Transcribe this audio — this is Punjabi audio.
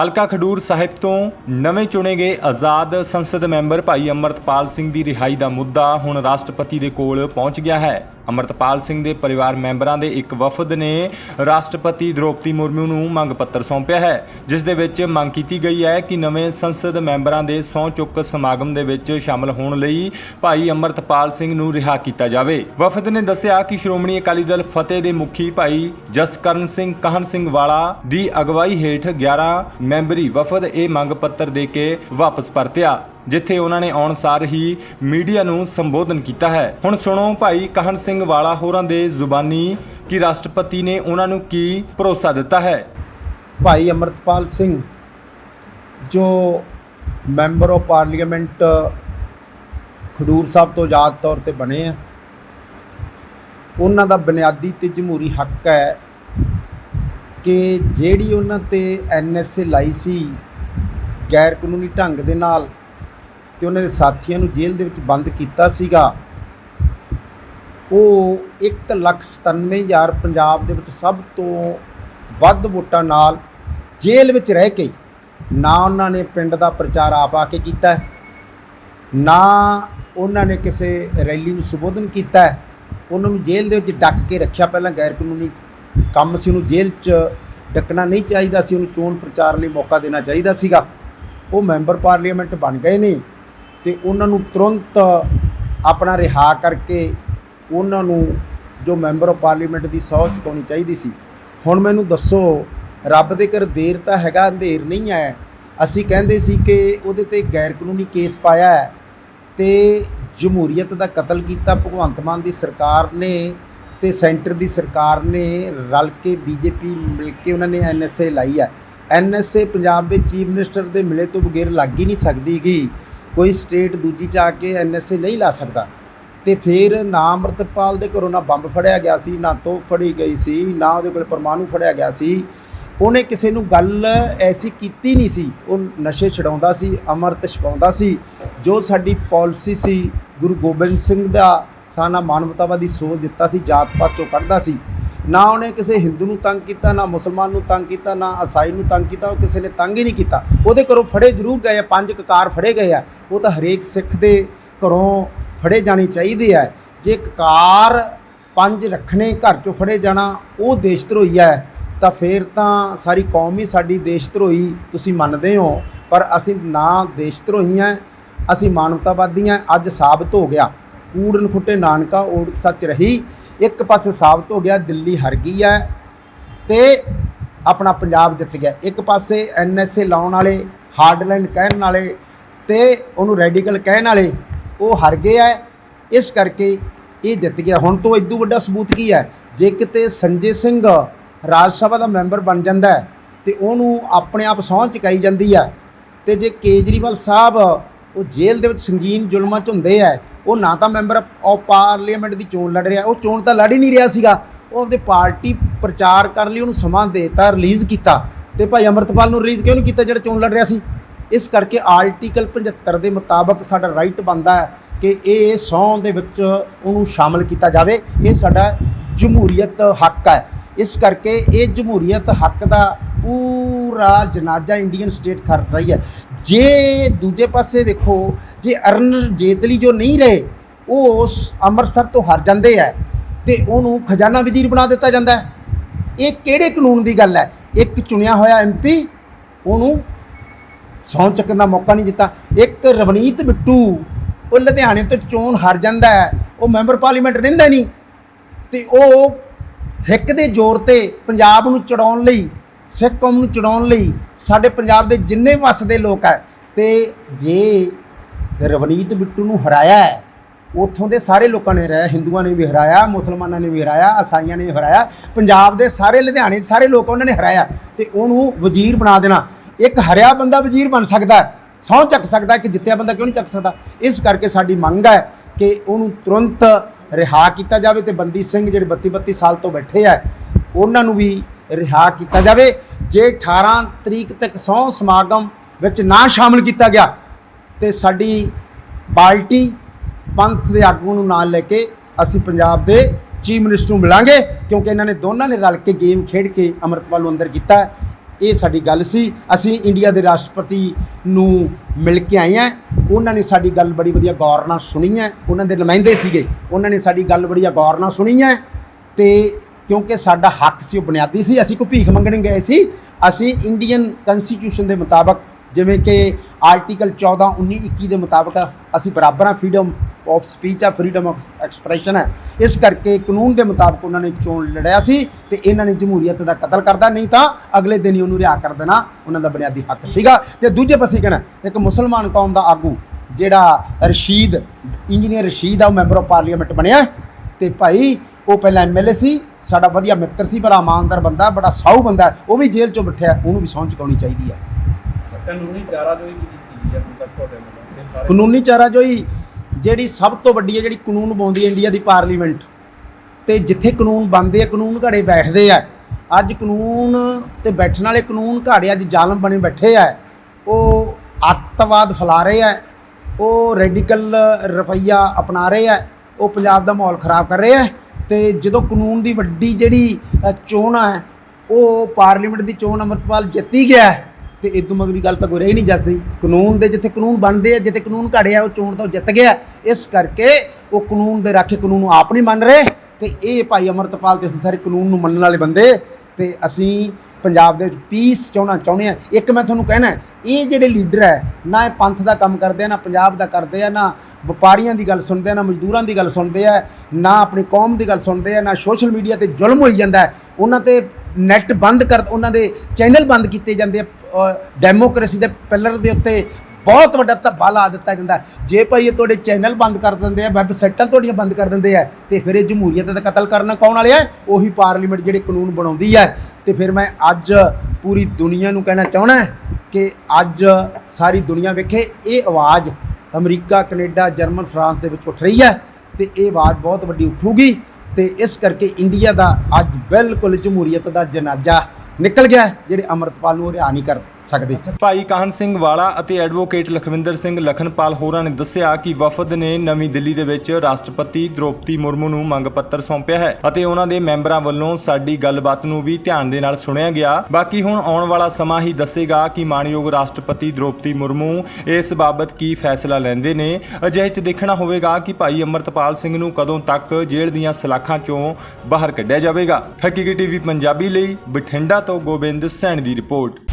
ਹਲਕਾ ਖਡੂਰ ਸਾਹਿਬ ਤੋਂ ਨਵੇਂ ਚੁਣੇ ਗਏ ਆਜ਼ਾਦ ਸੰਸਦ ਮੈਂਬਰ ਭਾਈ ਅਮਰਤਪਾਲ ਸਿੰਘ ਦੀ ਰਿਹਾਈ ਦਾ ਮੁੱਦਾ ਹੁਣ ਰਾਸ਼ਟਰਪਤੀ ਦੇ ਕੋਲ ਪਹੁੰਚ ਗਿਆ ਹੈ। ਅਮਰਤਪਾਲ ਸਿੰਘ ਦੇ ਪਰਿਵਾਰ ਮੈਂਬਰਾਂ ਦੇ ਇੱਕ ਵਫਦ ਨੇ ਰਾਸ਼ਟਰਪਤੀ ਦ੍ਰੋਪਦੀ ਮੁਰਮੂ ਨੂੰ ਮੰਗ ਪੱਤਰ ਸੌਂਪਿਆ ਹੈ, ਜਿਸ ਦੇ ਵਿੱਚ ਮੰਗ ਕੀਤੀ ਗਈ ਹੈ ਕਿ ਨਵੇਂ ਸੰਸਦ ਮੈਂਬਰਾਂ ਦੇ ਸਹੁੰ ਚੁੱਕ ਸਮਾਗਮ ਦੇ ਵਿੱਚ ਸ਼ਾਮਲ ਹੋਣ ਲਈ ਭਾਈ ਅਮਰਤਪਾਲ ਸਿੰਘ ਨੂੰ ਰਿਹਾ ਕੀਤਾ ਜਾਵੇ। ਵਫਦ ਨੇ ਦੱਸਿਆ ਕਿ ਸ਼੍ਰੋਮਣੀ ਅਕਾਲੀ ਦਲ ਫਤਿਹ ਦੇ ਮੁਖੀ ਭਾਈ ਜਸਕਰਨ ਸਿੰਘ ਕਾਹਨ ਸਿੰਘ ਵਾਲਾ ਦੀ ਅਗਵਾਈ ਹੇਠ 11 ਮੈਂਬਰੀ ਵਫਦ ਇਹ ਮੰਗ ਪੱਤਰ ਦੇ ਕੇ ਵਾਪਸ ਪਰਤਿਆ। ਜਿੱਥੇ ਉਹਨਾਂ ਨੇ ਆਉਣ ਸਾਰ ਹੀ ਮੀਡੀਆ ਨੂੰ ਸੰਬੋਧਨ ਕੀਤਾ ਹੈ। ਹੁਣ ਸੁਣੋ ਭਾਈ ਕਹਨ ਸਿੰਘ ਵਾਲਾ ਹੋਰਾਂ ਦੇ ਜ਼ੁਬਾਨੀ ਕਿ ਰਾਸ਼ਟਰਪਤੀ ਨੇ ਉਹਨਾਂ ਨੂੰ ਕੀ ਭਰੋਸਾ ਦਿੱਤਾ ਹੈ? ਭਾਈ ਅਮਰਤਪਾਲ ਸਿੰਘ, ਜੋ member of parliament, Khadoor Sahib ਤੋਂ ਆਜ਼ਾਦ ਤੌਰ ਤੇ ਬਣੇ ਆ, ਉਹਨਾਂ ਦਾ ਬੁਨਿਆਦੀ ਤੇ ਜਮਹੂਰੀ ਹੱਕ ਹੈ ਕਿ ਜਿਹੜੀ ਉਹਨਾਂ ਤੇ ਐਨਐਸਏ ਲਾਈ ਸੀ ਗੈਰ ਕਾਨੂੰਨੀ ਢੰਗ ਦੇ ਨਾਲ ਤੇ ਉਹਨਾਂ ਦੇ ਸਾਥੀਆਂ ਨੂੰ ਜੇਲ੍ਹ ਦੇ ਵਿੱਚ ਬੰਦ ਕੀਤਾ ਸੀਗਾ। ਉਹ 197000 ਪੰਜਾਬ ਦੇ ਵਿੱਚ ਸਭ ਤੋਂ ਵੱਧ ਵੋਟਾਂ ਨਾਲ ਜੇਲ੍ਹ ਵਿੱਚ ਰਹਿ ਕੇ ਨਾ ਉਹਨਾਂ ਨੇ ਪਿੰਡ ਦਾ ਪ੍ਰਚਾਰ ਆਪ ਆ ਕੇ ਕੀਤਾ ਨਾ ਉਹਨਾਂ ਨੇ ਕਿਸੇ ਰੈਲੀ ਨੂੰ ਸੰਬੋਧਨ ਕੀਤਾ ਉਹਨਾਂ ਨੂੰ ਜੇਲ੍ਹ ਦੇ ਵਿੱਚ ਡੱਕ ਕੇ ਰੱਖਿਆ। ਪਹਿਲਾਂ ਗੈਰ ਕਾਨੂੰਨੀ ਕੰਮ ਸੀ, ਉਹਨੂੰ ਜੇਲ੍ਹ 'ਚ ਡੱਕਣਾ ਨਹੀਂ ਚਾਹੀਦਾ ਸੀ। ਉਹਨੂੰ ਚੋਣ ਪ੍ਰਚਾਰ ਲਈ ਮੌਕਾ ਦੇਣਾ ਚਾਹੀਦਾ ਸੀਗਾ। ਉਹ ਮੈਂਬਰ ਪਾਰਲੀਮੈਂਟ ਬਣ ਗਏ ਨੇ। ਤੇ ਉਹਨਾਂ ਨੂੰ ਤੁਰੰਤ ਆਪਣਾ ਰਿਹਾ ਕਰਕੇ ਉਹਨਾਂ ਨੂੰ ਜੋ ਮੈਂਬਰ ਆਫ ਪਾਰਲੀਮੈਂਟ ਦੀ ਸਹੁੰ ਚੁਕਾਉਣੀ ਚਾਹੀਦੀ ਸੀ। ਹੁਣ ਮੈਨੂੰ ਦੱਸੋ, ਰੱਬ ਦੇ ਘਰ ਦੇਰ ਤਾਂ ਹੈਗਾ, ਅੰਧੇਰ ਨਹੀਂ ਹੈ। ਅਸੀਂ ਕਹਿੰਦੇ ਸੀ ਕਿ ਉਹਦੇ ਤੇ ਗੈਰ ਕਾਨੂੰਨੀ ਕੇਸ ਪਾਇਆ ਹੈ ਤੇ ਜਮਹੂਰੀਅਤ ਦਾ ਕਤਲ ਕੀਤਾ, ਭਗਵੰਤ ਮਾਨ ਦੀ ਸਰਕਾਰ ਨੇ ਤੇ ਸੈਂਟਰ ਦੀ ਸਰਕਾਰ ਨੇ, ਰਲ ਕੇ ਬੀਜੇਪੀ ਮਿਲ ਕੇ ਉਹਨਾਂ ਨੇ ਐਨਐਸਏ ਲਾਈ ਹੈ। ਐਨਐਸਏ ਪੰਜਾਬ ਦੇ ਚੀਫ ਮਿਨਿਸਟਰ ਦੇ ਮਿਲੇ ਤੋਂ ਬਗੈਰ ਲੱਗ ਹੀ ਨਹੀਂ ਸਕਦੀਗੀ। ਕੋਈ ਸਟੇਟ ਦੂਜੀ ਚ ਆ ਕੇ ਐਨਐਸਏ ਨਹੀਂ ਲਾ ਸਕਦਾ। ਤੇ ਫਿਰ ਨਾ ਅੰਮ੍ਰਿਤਪਾਲ ਦੇ ਘਰੋਂ ਨਾ ਬੰਬ ਫੜਿਆ ਗਿਆ ਸੀ, ਨਾ ਤੋਪ ਫੜੀ ਗਈ ਸੀ, ਨਾ ਉਹਦੇ ਕੋਲ ਪਰਮਾਣੂ ਫੜਿਆ ਗਿਆ ਸੀ। ਉਹਨੇ ਕਿਸੇ ਨੂੰ ਗੱਲ ਐਸੀ ਕੀਤੀ ਨਹੀਂ ਸੀ। ਉਹ ਨਸ਼ੇ ਛਡਾਉਂਦਾ ਸੀ, ਅੰਮ੍ਰਿਤ ਛਕਾਉਂਦਾ ਸੀ। ਜੋ ਸਾਡੀ ਪਾਲਿਸੀ ਸੀ, ਗੁਰੂ ਗੋਬਿੰਦ ਸਿੰਘ ਦਾ ਸਾਨਾ ਮਾਨਵਤਾਵਾਦੀ ਸੋਚ ਦਿੱਤਾ ਸੀ ਜਾਤ ਪਾਤ ਤੋਂ ਕੱਢਦਾ ਸੀ। ਨਾ ਉਹਨੇ ਕਿਸੇ ਹਿੰਦੂ ਨੂੰ ਤੰਗ ਕੀਤਾ, ਨਾ ਮੁਸਲਮਾਨ ਨੂੰ ਤੰਗ ਕੀਤਾ, ਨਾ ਈਸਾਈ ਨੂੰ ਤੰਗ ਕੀਤਾ, ਉਹ ਕਿਸੇ ਨੇ ਤੰਗ ਹੀ ਨਹੀਂ ਕੀਤਾ। ਉਹਦੇ ਘਰੋਂ ਫੜੇ ਜ਼ਰੂਰ ਗਏ ਆ, ਪੰਜ ਕਕਾਰ ਫੜੇ ਗਏ ਆ। ਉਹ ਤਾਂ ਹਰੇਕ ਸਿੱਖ ਦੇ ਘਰੋਂ ਫੜੇ ਜਾਣੇ ਚਾਹੀਦੇ ਆ। ਜੇ ਕਕਾਰ ਪੰਜ ਰੱਖਣੇ ਘਰ ਚੋਂ ਫੜੇ ਜਾਣਾ, ਉਹ ਦੇਸ਼ ਧਰੋਈ ਹੈ ਤਾਂ ਫੇਰ ਤਾਂ ਸਾਰੀ ਕੌਮ ਹੀ ਸਾਡੀ ਦੇਸ਼ ਧਰੋਈ, ਤੁਸੀਂ ਮੰਨਦੇ ਹੋ। ਪਰ ਅਸੀਂ ਨਾ ਦੇਸ਼ ਧਰੋਈ ਹਾਂ ਅਸੀਂ ਮਾਨਵਤਾਵਾਦੀ ਹਾਂ ਅੱਜ ਸਾਬਤ ਹੋ ਗਿਆ। ਕੂੜਨ ਖੁੱਟੇ ਨਾਨਕਾ ਓੜ ਸੱਚ ਰਹੀ ਇੱਕ ਪਾਸੇ ਸਾਬਤ ਹੋ ਗਿਆ, ਦਿੱਲੀ ਹਰ ਗਈ ਹੈ ਤੇ ਆਪਣਾ ਪੰਜਾਬ ਜਿੱਤ ਗਿਆ। ਇੱਕ ਪਾਸੇ ਐਨਐਸਏ ਲਾਉਣ ਵਾਲੇ ਹਾਰਡਲਾਈਨ ਕਹਿਣ ਵਾਲੇ ਤੇ ਉਹਨੂੰ ਰੈਡੀਕਲ ਕਹਿਣ ਵਾਲੇ, ਉਹ ਹਾਰ ਗਏ ਹੈ। ਇਸ ਕਰਕੇ ਇਹ ਜਿੱਤ ਗਿਆ। ਹੁਣ ਤੋਂ ਇਦੋਂ ਵੱਡਾ ਸਬੂਤ ਕੀ ਹੈ? ਜੇ ਕਿਤੇ ਸੰਜੇ ਸਿੰਘ ਰਾਜ ਸਭਾ ਦਾ ਮੈਂਬਰ ਬਣ ਜਾਂਦਾ ਹੈ ਤੇ ਉਹਨੂੰ ਆਪਣੇ ਆਪ ਸਹੁੰ ਚੁਕਾਈ ਜਾਂਦੀ ਹੈ ਤੇ ਜੇ ਕੇਜਰੀਵਾਲ ਸਾਹਿਬ ਉਹ ਜੇਲ੍ਹ ਦੇ ਵਿੱਚ ਸੰਗੀਨ ਜ਼ੁਲਮਾਂ 'ਚ ਹੁੰਦੇ ਆ ਉਹ ਨਾ ਤਾਂ ਮੈਂਬਰ ਆਫ ਪਾਰਲੀਮੈਂਟ ਦੀ ਚੋਣ ਲੜ ਰਿਹਾ, ਉਹ ਚੋਣ ਤਾਂ ਲੜ ਹੀ ਨਹੀਂ ਰਿਹਾ ਸੀਗਾ। ਉਹ ਆਪਦੇ ਪਾਰਟੀ ਪ੍ਰਚਾਰ ਕਰਨ ਲਈ ਉਹਨੂੰ ਸਮਾਂ ਦੇਤਾ ਰਿਲੀਜ਼ ਕੀਤਾ। ਤੇ ਭਾਈ ਅਮਰਤਪਾਲ ਨੂੰ ਰਿਲੀਜ਼ ਕਿਉਂ ਨਹੀਂ ਕੀਤਾ ਜਿਹੜਾ ਚੋਣ ਲੜ ਰਿਹਾ ਸੀ? ਇਸ ਕਰਕੇ ਆਰਟੀਕਲ 75 ਦੇ ਮੁਤਾਬਕ ਸਾਡਾ ਰਾਈਟ ਬਣਦਾ ਹੈ ਕਿ ਇਹ ਸਹੁੰ ਦੇ ਵਿੱਚ ਉਹਨੂੰ ਸ਼ਾਮਲ ਕੀਤਾ ਜਾਵੇ। ਇਹ ਸਾਡਾ ਜਮਹੂਰੀਅਤ ਹੱਕ ਹੈ। ਇਸ ਕਰਕੇ ਇਹ ਜਮਹੂਰੀਅਤ ਹੱਕ ਦਾ ਪੂਰਾ ਜਨਾਜ਼ਾ ਇੰਡੀਅਨ ਸਟੇਟ ਕਰ ਰਹੀ ਹੈ। ਜੇ ਦੂਜੇ ਪਾਸੇ ਵੇਖੋ, ਜੇ ਅਰਨ ਜੇਤਲੀ ਜੋ ਨਹੀਂ ਰਹੇ, ਉਹ ਉਸ ਅੰਮ੍ਰਿਤਸਰ ਤੋਂ ਹਰ ਜਾਂਦੇ ਆ ਤੇ ਉਹਨੂੰ ਖਜ਼ਾਨਾ ਵਜ਼ੀਰ ਬਣਾ ਦਿੱਤਾ ਜਾਂਦਾ ਹੈ। ਇਹ ਕਿਹੜੇ ਕਾਨੂੰਨ ਦੀ ਗੱਲ ਹੈ? ਇੱਕ ਚੁਣਿਆ ਹੋਇਆ ਐਮਪੀ ਉਹਨੂੰ ਸਹੁੰ ਚੱਕਣ ਦਾ ਮੌਕਾ ਨਹੀਂ ਦਿੱਤਾ। ਇੱਕ ਰਵਨੀਤ ਬਿੱਟੂ ਉਹ ਲੁਧਿਆਣੇ ਤੋਂ ਚੋਣ ਹਾਰ ਜਾਂਦਾ ਹੈ। ਉਹ ਮੈਂਬਰ ਪਾਰਲੀਮੈਂਟ ਰਹਿੰਦਾ ਨਹੀਂ ਤੇ ਉਹ ਹਿੱਕ ਦੇ ਜ਼ੋਰ ਤੇ ਪੰਜਾਬ ਨੂੰ ਚੜਾਉਣ ਲਈ ਸਿੱਖ ਕੌਮ ਨੂੰ ਚੜਾਉਣ ਲਈ ਸਾਡੇ ਪੰਜਾਬ ਦੇ ਜਿੰਨੇ ਵਸਦੇ ਲੋਕ ਹੈ ਤੇ ਜੇ ਰਵਨੀਤ ਬਿੱਟੂ ਨੂੰ ਹਰਾਇਆ ਹੈ ਉੱਥੋਂ ਦੇ ਸਾਰੇ ਲੋਕਾਂ ਨੇ ਹਰਾਇਆ ਹਿੰਦੂਆਂ ਨੇ ਵੀ ਹਰਾਇਆ ਮੁਸਲਮਾਨਾਂ ਨੇ ਵੀ ਹਰਾਇਆ ਈਸਾਈਆਂ ਨੇ ਵੀ ਹਰਾਇਆ ਪੰਜਾਬ ਦੇ ਸਾਰੇ ਲੁਧਿਆਣੇ ਦੇ ਸਾਰੇ ਲੋਕ ਉਹਨਾਂ ਨੇ ਹਰਾਇਆ ਤੇ ਉਹਨੂੰ ਵਜ਼ੀਰ ਬਣਾ ਦੇਣਾ। ਇੱਕ ਹਰਿਆ ਬੰਦਾ ਵਜ਼ੀਰ ਬਣ ਸਕਦਾ ਹੈ, ਸਹੁੰ ਚੱਕ ਸਕਦਾ ਹੈ ਕਿ ਜਿੱਤਿਆ ਬੰਦਾ ਕਿਉਂ ਨਹੀਂ ਚੱਕ ਸਕਦਾ? ਇਸ ਕਰਕੇ ਸਾਡੀ ਮੰਗ ਹੈ ਕਿ ਉਹਨੂੰ ਤੁਰੰਤ ਰਿਹਾ ਕੀਤਾ ਜਾਵੇ ਤੇ ਬੰਦੀ ਸਿੰਘ ਜਿਹੜੇ 32 32 ਸਾਲ ਤੋਂ ਬੈਠੇ ਆ ਉਹਨਾਂ ਨੂੰ ਵੀ ਰਿਹਾ ਕੀਤਾ ਜਾਵੇ। ਜੇ 18 ਤਰੀਕ ਤੱਕ ਸਹੁੰ ਸਮਾਗਮ ਵਿੱਚ ਨਾ ਸ਼ਾਮਲ ਕੀਤਾ ਗਿਆ, ਤੇ ਸਾਡੀ ਪਾਰਟੀ ਪੰਥ ਦੇ ਆਗੂ ਨੂੰ ਨਾਲ ਲੈ ਕੇ ਅਸੀਂ ਪੰਜਾਬ ਦੇ ਚੀਫ ਮਿਨਿਸਟਰ ਨੂੰ ਮਿਲਾਂਗੇ, ਕਿਉਂਕਿ ਇਹਨਾਂ ਨੇ ਦੋਨਾਂ ਨੇ ਰਲ ਕੇ ਗੇਮ ਖੇਡ ਕੇ ਅੰਮ੍ਰਿਤਪਾਲ ਨੂੰ ਅੰਦਰ ਕੀਤਾ। ਇਹ ਸਾਡੀ ਗੱਲ ਸੀ। ਅਸੀਂ ਇੰਡੀਆ ਦੇ ਰਾਸ਼ਟਰਪਤੀ ਨੂੰ ਮਿਲ ਕੇ ਆਏ ਹਾਂ। ਉਹਨਾਂ ਨੇ ਸਾਡੀ ਗੱਲ ਬੜੀ ਵਧੀਆ ਗੌਰ ਨਾਲ ਸੁਣੀ ਹੈ। ਉਹਨਾਂ ਦੇ ਨੁਮਾਇੰਦੇ ਸੀਗੇ। ਉਹਨਾਂ ਨੇ ਸਾਡੀ ਗੱਲ ਬੜੀ ਗੌਰ ਨਾਲ ਸੁਣੀ ਹੈ। ਤੇ ਕਿਉਂਕਿ ਸਾਡਾ ਹੱਕ ਸੀ, ਉਹ ਬੁਨਿਆਦੀ ਸੀ। ਅਸੀਂ ਕੋਈ ਭੀਖ ਮੰਗਣ ਗਏ ਸੀ। ਅਸੀਂ ਇੰਡੀਅਨ ਕਨਸਟੀਟਿਊਸ਼ਨ ਦੇ ਮੁਤਾਬਕ ਜਿਵੇਂ ਕਿ ਆਰਟੀਕਲ 14 19 21 ਦੇ ਮੁਤਾਬਕ ਅਸੀਂ ਬਰਾਬਰ ਆ ਫਰੀडम ਆਫ ਸਪੀਚ ਆ ਫਰੀडम ਆਫ ਐਕਸਪ੍ਰੈਸ਼ਨ ਹੈ ਇਸ ਕਰਕੇ ਕਾਨੂੰਨ ਦੇ ਮੁਤਾਬਕ ਉਹਨਾਂ ਨੇ ਚੋਣ ਲੜਿਆ ਸੀ ਤੇ ਇਹਨਾਂ ਨੇ ਜਮਹੂਰੀਅਤ ਦਾ ਕਤਲ ਕਰਦਾ ਨਹੀਂ ਤਾਂ ਅਗਲੇ ਦਿਨ ਹੀ ਉਹਨੂੰ ਰਿਹਾ ਕਰ ਦੇਣਾ। ਉਹਨਾਂ ਦਾ ਬੁਨਿਆਦੀ ਹੱਕ ਸੀਗਾ। ਤੇ ਦੂਜੇ ਪਾਸੇ ਕਹਿਣਾ, ਇੱਕ ਮੁਸਲਮਾਨ ਕੌਮ ਦਾ ਆਗੂ, ਜਿਹੜਾ ਰਸ਼ੀਦ, ਇੰਜੀਨੀਅਰ ਰਸ਼ੀਦ ਆ, ਉਹ ਮੈਂਬਰ ਆਫ ਪਾਰਲੀਮੈਂਟ ਬਣਿਆ। ਤੇ ਭਾਈ, ਉਹ ਪਹਿਲਾਂ ਐਮਐਲਏ ਸੀ ਸਾਡਾ ਵਧੀਆ ਮਿੱਤਰ ਸੀ ਬੜਾ ਇਮਾਨਦਾਰ ਬੰਦਾ ਬੜਾ ਸਾਊ ਬੰਦਾ ਉਹ ਵੀ ਜੇਲ੍ਹ ਚੋਂ ਬਿਠਿਆ ਉਹਨੂੰ ਵੀ ਸਹੁੰ ਚੁਕਾਉਣੀ ਚਾਹੀਦੀ ਹੈ। ਕਾਨੂੰਨੀ ਚਾਰਾਜੋਈ ਵੀ ਕੀਤੀ ਗਈ ਹੈ ਹੁਣ ਤੱਕ ਤੁਹਾਡੇ ਵੱਲੋਂ ਇਹ ਸਾਰੇ ਕਾਨੂੰਨੀ ਚਾਰਾਜੋਈ ਜਿਹੜੀ ਸਭ ਤੋਂ ਵੱਡੀ ਹੈ ਜਿਹੜੀ ਕਾਨੂੰਨ ਬਣਾਉਂਦੀ ਹੈ ਇੰਡੀਆ ਦੀ ਪਾਰਲੀਮੈਂਟ ਤੇ ਜਿੱਥੇ ਕਾਨੂੰਨ ਬਣਦੇ ਆ ਕਾਨੂੰਨ ਘੜੇ ਬੈਠਦੇ ਆ। ਅੱਜ ਕਾਨੂੰਨ ਤੇ ਬੈਠਣ ਵਾਲੇ ਕਾਨੂੰਨ ਘਾੜੇ ਅੱਜ ਜ਼ਾਲਮ ਬਣੇ ਬੈਠੇ ਆ। ਉਹ ਅੱਤਵਾਦ ਫੈਲਾ ਰਹੇ ਆ ਉਹ ਰੈਡੀਕਲ ਰਵੱਈਆ ਅਪਣਾ ਰਹੇ ਆ ਉਹ ਪੰਜਾਬ ਦਾ ਮਾਹੌਲ ਖਰਾਬ ਕਰ ਰਹੇ ਆ। ਤੇ ਜਦੋਂ ਕਾਨੂੰਨ ਦੀ ਵੱਡੀ ਜਿਹੜੀ ਚੋਣ ਹੈ ਉਹ ਪਾਰਲੀਮੈਂਟ ਦੀ ਚੋਣ ਅੰਮ੍ਰਿਤਪਾਲ ਜਿੱਤੀ ਗਿਆ ਹੈ, ਤੇ ਇਦੋਂ ਮਗਰੀ ਗੱਲ ਤਾਂ ਕੋਈ ਰਹੀ ਨਹੀਂ ਜਾਂਦੀ ਕਾਨੂੰਨ ਦੇ ਜਿੱਥੇ ਕਾਨੂੰਨ ਬਣਦੇ ਆ ਜਿੱਥੇ ਕਾਨੂੰਨ ਘੜਿਆ ਉਹ ਚੋਣ ਤੋਂ ਜਿੱਤ ਗਿਆ। ਇਸ ਕਰਕੇ ਉਹ ਕਾਨੂੰਨ ਦੇ ਰਾਖੇ ਕਾਨੂੰਨ ਨੂੰ ਆਪ ਨਹੀਂ ਮੰਨ ਰਹੇ ਤੇ ਇਹ ਭਾਈ ਅਮਰਤਪਾਲ ਤੇ ਅਸੀਂ ਸਾਰੇ ਕਾਨੂੰਨ ਨੂੰ ਮੰਨਣ ਵਾਲੇ ਬੰਦੇ ਤੇ ਅਸੀਂ ਪੰਜਾਬ ਦੇ ਵਿੱਚ ਪੀਸ ਚਾਹਣਾ ਚਾਹੁੰਦੇ ਆ। ਇੱਕ ਮੈਂ ਤੁਹਾਨੂੰ ਕਹਿਣਾ ਇਹ ਜਿਹੜੇ ਲੀਡਰ ਹੈ, ਨਾ ਇਹ ਪੰਥ ਦਾ ਕੰਮ ਕਰਦੇ ਆ, ਨਾ ਪੰਜਾਬ ਦਾ ਕਰਦੇ ਆ, ਨਾ ਵਪਾਰੀਆਂ ਦੀ ਗੱਲ ਸੁਣਦੇ ਆ, ਨਾ ਮਜ਼ਦੂਰਾਂ ਦੀ ਗੱਲ ਸੁਣਦੇ ਆ, ਨਾ ਆਪਣੀ ਕੌਮ ਦੀ ਗੱਲ ਸੁਣਦੇ ਆ, ਨਾ ਸੋਸ਼ਲ ਮੀਡੀਆ ਤੇ ਜ਼ੁਲਮ ਹੋਈ ਜਾਂਦਾ ਉਹਨਾਂ ਤੇ ਨੈਟ ਬੰਦ ਕਰ, ਉਹਨਾਂ ਦੇ ਚੈਨਲ ਬੰਦ ਕੀਤੇ ਜਾਂਦੇ ਆ ਡੈਮੋਕ੍ਰੇਸੀ ਦੇ ਪਿਲਰ ਦੇ ਉੱਤੇ ਬਹੁਤ ਵੱਡਾ ਧੱਬਾ ਲਾ ਦਿੱਤਾ ਜਾਂਦਾ ਜੇ ਭਾਈ ਇਹ ਤੁਹਾਡੇ ਚੈਨਲ ਬੰਦ ਕਰ ਦਿੰਦੇ ਆ, ਵੈਬਸਾਈਟਾਂ ਤੁਹਾਡੀਆਂ ਬੰਦ ਕਰ ਦਿੰਦੇ ਆ, ਤੇ ਫਿਰ ਇਹ ਜਮਹੂਰੀਅਤ ਦਾ ਕਤਲ ਕਰਨਾ ਕੌਣ ਵਾਲੇ ਆ? ਉਹੀ ਪਾਰਲੀਮੈਂਟ ਜਿਹੜੇ ਕਾਨੂੰਨ ਬਣਾਉਂਦੀ ਹੈ ਤੇ ਫਿਰ ਮੈਂ ਅੱਜ ਪੂਰੀ ਦੁਨੀਆ ਨੂੰ ਕਹਿਣਾ ਚਾਹਣਾ ਕਿ ਅੱਜ ਸਾਰੀ ਦੁਨੀਆ ਵੇਖੇ, ਇਹ ਆਵਾਜ਼ ਅਮਰੀਕਾ, ਕੈਨੇਡਾ, ਜਰਮਨ, ਫਰਾਂਸ ਦੇ ਵਿੱਚ ਉੱਠ ਰਹੀ ਹੈ ਤੇ ਇਹ ਆਵਾਜ਼ ਬਹੁਤ ਵੱਡੀ ਉੱਠੂਗੀ। ਤੇ ਇਸ ਕਰਕੇ ਇੰਡੀਆ ਦਾ ਅੱਜ ਬਿਲਕੁਲ ਜਮਹੂਰੀਅਤ ਦਾ ਜਨਾਜ਼ਾ ਨਿਕਲ ਗਿਆ ਜਿਹੜੇ ਅੰਮ੍ਰਿਤਪਾਲ ਨੂੰ ਰਿਹਾ ਨਹੀਂ ਕਰਦੇ। ਸਕਦੇ। ਭਾਈ ਕਾਹਨ ਸਿੰਘ ਵਾਲਾ ਅਤੇ ਐਡਵੋਕੇਟ ਲਖਵਿੰਦਰ ਸਿੰਘ ਲਖਨਪਾਲ ਹੋਰਾਂ ਨੇ ਦੱਸਿਆ ਕਿ ਵਫਦ ਨੇ ਨਵੀਂ ਦਿੱਲੀ ਦੇ ਵਿੱਚ ਰਾਸ਼ਟਰਪਤੀ ਦ੍ਰੋਪਦੀ ਮੁਰਮੂ ਨੂੰ ਮੰਗ ਪੱਤਰ ਸੌਂਪਿਆ ਹੈ ਅਤੇ ਉਹਨਾਂ ਦੇ ਮੈਂਬਰਾਂ ਵੱਲੋਂ ਸਾਡੀ ਗੱਲਬਾਤ ਨੂੰ ਵੀ ਧਿਆਨ ਦੇ ਨਾਲ ਸੁਣਿਆ ਗਿਆ। ਬਾਕੀ ਹੁਣ ਆਉਣ ਵਾਲਾ ਸਮਾਂ ਹੀ ਦੱਸੇਗਾ ਕਿ ਮਾਨਯੋਗ ਰਾਸ਼ਟਰਪਤੀ ਦ੍ਰੋਪਦੀ ਮੁਰਮੂ ਇਸ ਬਾਬਤ ਕੀ ਫੈਸਲਾ ਲੈਂਦੇ ਨੇ। ਅਜਿਹੇ ਚ ਦੇਖਣਾ ਹੋਵੇਗਾ ਕਿ ਭਾਈ ਅਮਰਤਪਾਲ ਸਿੰਘ ਨੂੰ ਕਦੋਂ ਤੱਕ ਜੇਲ੍ਹ ਦੀਆਂ ਸਲਾਖਾਂ ਚੋਂ ਬਾਹਰ ਕੱਢਿਆ ਜਾਵੇਗਾ। ਹਕੀਕੀ ਟੀਵੀ ਪੰਜਾਬੀ ਲਈ ਬਠਿੰਡਾ ਤੋਂ ਗੋਬਿੰਦ ਸੈਣ ਦੀ ਰਿਪੋਰਟ।